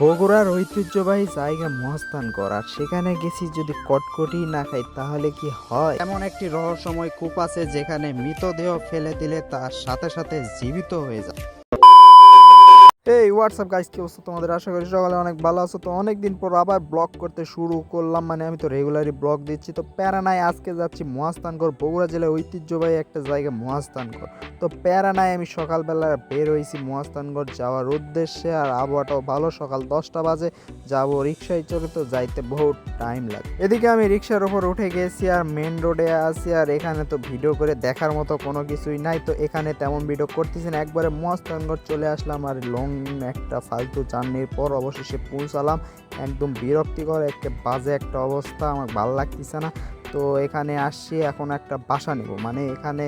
বগুড়ার ঐতিহ্যবাহী জায়গা মহাস্থান করার। সেখানে গেছি যদি কটকটি না খাই, তাহলে কি হয়? এমন একটি রহস্যময় কূপ আছে যেখানে মৃতদেহ ফেলে দিলে তার সাথে সাথে জীবিত হয়ে যায়। এই হোয়াটসঅ্যাপ গাইস কি অবস্থা তোমাদের? আশা করি সকালে অনেক ভালো আছো। তো অনেক দিন পর আবার ব্লগ করতে শুরু করলাম। মানে আমি তো রেগুলারই ব্লগ দিচ্ছি। তো প্যারানায় আজকে যাচ্ছি মহাস্থানগড় বগুড়া জেলায় ঐতিহ্যবাহী একটা জায়গা মহাস্থানগড় তো প্যারানায় আমি সকালবেলা বের হয়েছি মহাস্থানগড় যাওয়ার উদ্দেশ্যে। আর আবহাওয়াটাও ভালো, সকাল দশটা বাজে। যাব রিক্সায় চড়ে তো যাইতে বহুত টাইম লাগে। এদিকে আমি রিক্সার ওপর উঠে গেছি আর মেন রোডে আছি। আর এখানে তো ভিডিও করে দেখার মতো কোনো কিছুই নাই। তো এখানে তেমন ভিডিও করতেছি না। একবারে মহাস্থানগড় চলে আসলাম আর লং একটা ফালতু জার্নির পর অবশেষে পৌঁছালাম। একদম বিরক্তিকর একটা বাজে একটা অবস্থা, আমার ভালো লাগতেছে না। তো এখানে আসছি, এখন একটা বাসা নেব। মানে এখানে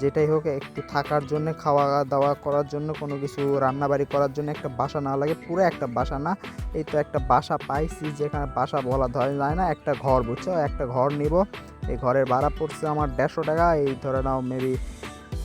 যেটাই হোক, একটু থাকার জন্য খাওয়া দাওয়া করার জন্য, কোনো কিছু রান্নাবাড়ি করার জন্য একটা বাসা না লাগে। পুরো একটা বাসা না, এই তো একটা বাসা পাইছি, যেখানে বাসা বলা ধরে যায় না, একটা ঘর, বুঝছ? একটা ঘর নিব। এই ঘরের ভাড়া পড়ছে আমার দেড়শো টাকা, এই ধরে নাও মেবি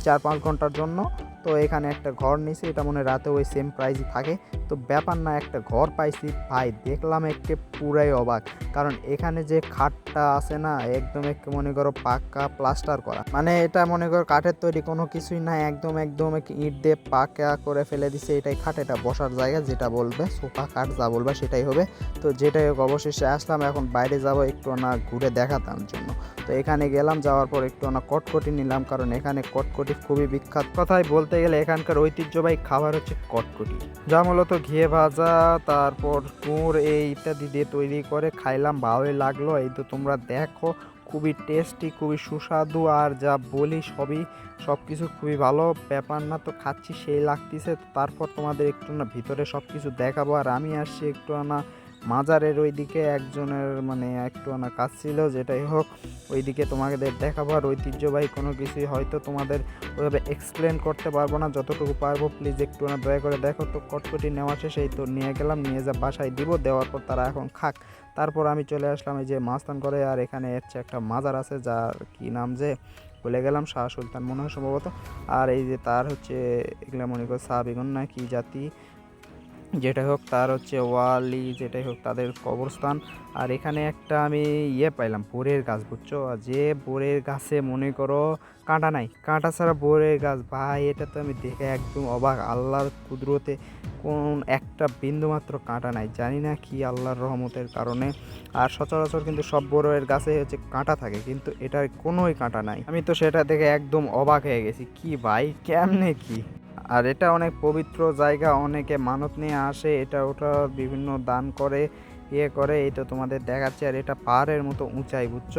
চার পাঁচ ঘণ্টার জন্য। তো এখানে একটা ঘর নিছি এটা মনে রাতে ওই সেম প্রাইসই থাকে। তো ব্যাপার না, একটা ঘর পাইছি। ভাই, দেখলাম একটু পুরাই অবাক। কারণ এখানে যে খাটটা আছে না, একদম একটু মনে করো পাক্কা প্লাস্টার করা। মানে এটা মনে করো কাঠের তৈরি কোনো কিছুই না একদম একদম একে ইট দিয়ে পাকা করে ফেলে দিছে। এটাই খাট, এটা বসার জায়গা, যেটা বলবে, সোফা খাট যা বলবে, সেটাই হবে। তো যেটাই হোক, অবশেষে আসলাম। এখন বাইরে যাব, একটু না ঘুরে দেখাতাম জন্য। তো এখানে গেলাম, যাওয়ার পর একটু না কটকটি নিলাম, কারণ এখানে কটকটি খুবই বিখ্যাত। কথাই বলতে গেলে এখানকার ঐতিহ্যবাহী খাবার হচ্ছে কটকটি। যা মূলত ঘিয়ে ভাজা, তারপর কুঁড় এই ইত্যাদি দিয়ে তৈরি করে খাইলাম, ভালোই লাগল। এই তো তোমরা দেখো, খুবই টেস্টি খুবই সুস্বাদু, আর যা বলি সবই সব কিছু খুবই ভালো। ব্যাপার না তো খাচ্ছি, সেই লাগতেছে। তারপর তোমাদের একটু না ভিতরে সব কিছু দেখাবো, আর আমি আসছি একটু না মাজারের ওইদিকে একজনের মানে একটু না কাজ ছিল, যেটাই হোক, ওইদিকে তোমাদের দেখাবো আর ঐতিহ্যবাহী কোনো কিছুই হয়তো তোমাদের ওইভাবে এক্সপ্লেন করতে পারব না। যতটুকু পারব প্লিজ একটু না দয়া করে দেখো তো, কটকটি নেওয়া শেষেই তো নিয়ে গেলাম, নিয়ে যা বাসায় দিব, দেওয়ার পর তারা এখন খাক। তারপর আমি চলে আসলাম এই যে মাস্তান করে আর এখানে হচ্ছে একটা মাজার আছে, যার কি নাম যে বলে গেলাম, শাহ সুলতান মনে হয় সম্ভবত। আর এই যে তার হচ্ছে, এগুলো মনে করো সাবিগুন না কি জাতি? যেটাই হোক তার হচ্ছে ওয়ালি, যেটাই হোক তাদের কবরস্থান। আর এখানে একটা আমি ইয়ে পাইলাম, বোরের গাছ, বুঝছ? যে বোরের গাছে মনে করো কাঁটা নাই, কাঁটা ছাড়া বোরের গাছ, ভাই, এটা তো আমি দেখে একদম অবাক। আল্লাহর কুদরতে কোন একটা বিন্দু মাত্র কাঁটা নাই, জানি না কি আল্লাহর রহমতের কারণে। আর সচরাচর কিন্তু সব বড়ের গাছে হচ্ছে কাঁটা থাকে, কিন্তু এটার কোনোই কাঁটা নাই। আমি তো সেটা দেখে একদম অবাক হয়ে গেছি, কি ভাই, কেমনে কি? আর এটা অনেক পবিত্র জায়গা, অনেকে মানত নিয়ে আসে, এটা ওটা বিভিন্ন দান করে ইয়ে করে এই তো তোমাদের দেখাচ্ছে। আর এটা পাহাড়ের মতো উঁচাই, বুঝছ?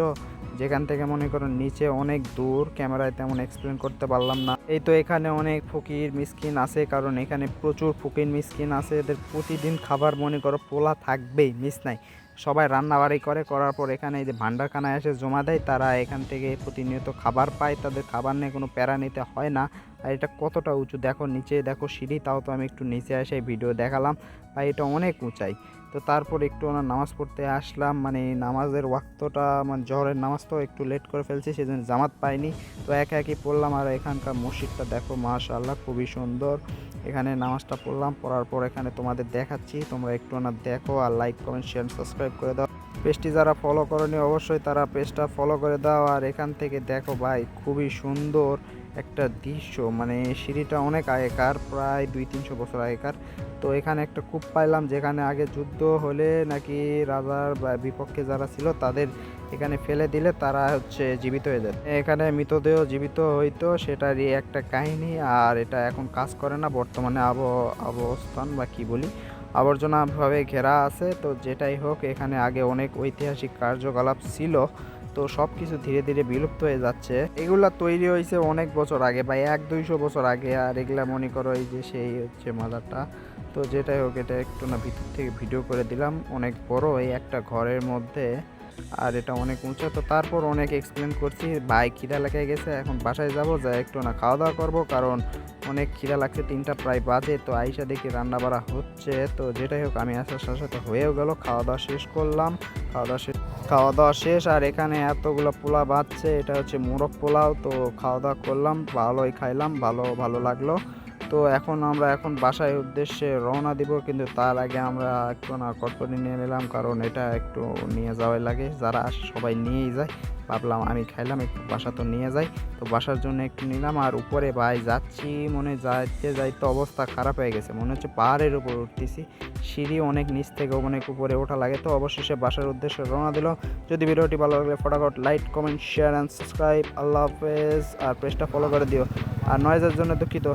যেখান থেকে মনে করো নিচে অনেক দূর, ক্যামেরায় তেমন এক্সপ্লেন করতে পারলাম না। এই তো এখানে অনেক ফকির মিসকিন আছে, কারণ এখানে প্রচুর ফকির মিসকিন আছে। এদের প্রতিদিন খাবার মনে করো পোলা থাকবেই, মিস নাই। সবাই রান্নাবাড়ি করে, করার পর এখানে এই যে ভান্ডারখানায় এসে জমা দেয়, তারা এখান থেকে প্রতিনিয়ত খাবার পায়। তাদের খাবার নিয়ে কোনো প্যারা নিতে হয় না। আর এটা কতটা উঁচু? দেখো নিচে, দেখো সিঁড়ি, তাও তো আমি একটু নিচে এসে ভিডিও দেখালাম। ভাই এটা অনেক উঁচাই। তো তারপর একটু ওনার নামাজ পড়তে আসলাম। মানে নামাজের ওয়াক্তটা মানে জহরের নামাজ তো একটু লেট করে ফেলছি, সেজন্য জামাত পাইনি। তো একা একই পড়লাম আর এখানকার মসজিদটা দেখো, মাশাআল্লাহ খুবই সুন্দর। এখানে নামাজটা পড়লাম, পড়ার পর এখানে তোমাদের দেখাচ্ছি। তোমরা একটু না দেখো আর লাইক কমেন্ট শেয়ার সাবস্ক্রাইব করে দাও। পেজটি যারা ফলো করনি, অবশ্যই তারা পেজটা ফলো করে দাও। আর এখান থেকে দেখো ভাই, খুবই সুন্দর একটা দৃশ্য মানে সিঁড়িটা অনেক আগেকার, প্রায় দুই তিনশো বছর আগেকার। তো এখানে একটা কূপ পাইলাম, যেখানে আগে যুদ্ধ হলে নাকি রাজার বিপক্ষে যারা ছিল তাদের এখানে ফেলে দিলে তারা হচ্ছে জীবিত হয়ে যায় এখানে মৃতদেহ জীবিত হইতো, সেটারই একটা কাহিনী, আর এটা এখন কাজ করে না। বর্তমানে আব অবস্থান বা কি বলি আবর্জনাভাবে ঘেরা আছে। তো যেটাই হোক, এখানে আগে অনেক ঐতিহাসিক কার্যকলাপ ছিল। তো সব কিছু ধীরে ধীরে বিলুপ্ত হয়ে যাচ্ছে। এগুলা তৈরি হয়েছে অনেক বছর আগে বা এক দুইশো বছর আগে, আর এগুলা মনে করো এই যে সেই হচ্ছে মাজারটা। তো যেটাই হোক, এটা একটু না ভিতর থেকে ভিডিও করে দিলাম। অনেক বড় এই একটা ঘরের মধ্যে, আর এটা অনেক উঁচু। তো তারপর অনেক এক্সপ্লেন করছি, ভাই খিদা লেগে গেছে, এখন বাসায় যাব, যা একটু না খাওয়া দাওয়া করব, কারণ অনেক খিদা লাগছে, তিনটা প্রায় বাজে। তো আইসা দেখি রান্না বাড়া হচ্ছে। তো যেটাই হোক, আমি আসার সাথে সাথে হয়েও গেল, খাওয়া দাওয়া শেষ করলাম। খাওয়া দাওয়া শেষ খাওয়া দাওয়া শেষ, আর এখানে এতগুলো পোলা বাঁচছে, এটা হচ্ছে মোরগ পোলাও, তো খাওয়া দাওয়া করলাম, ভালোই খাইলাম, ভালো ভালো লাগল। তো এখন আমরা এখন বাসায় উদ্দেশ্যে রওনা দিব, কিন্তু তার আগে আমরা একটু না কটকটি নিয়ে নিলাম, কারণ এটা একটু নিয়ে যাওয়াই লাগে। যারা সবাই নিয়েই যায়। ভাবলাম আমি খাইলাম, একটু বাসা তো নিয়ে যাই। তো বাসার জন্য একটু নিলাম, আর উপরে ভাই যাচ্ছি, মনে যাইতে যাইতে অবস্থা খারাপ হয়ে গেছে। মনে হচ্ছে পাহাড়ের উপর উঠতেছি। সিঁড়ি অনেক নিচ থেকে অনেক উপরে ওঠা লাগে, তো অবশেষে বাসার উদ্দেশ্যে রওনা দিল। যদি ভিডিওটি ভালো লাগলে ফটাফট like, comment share and subscribe আল্লাহ হাফেজ, আর পেজটা ফলো করে দিও। আর নয়েজের জন্য দুঃখিত।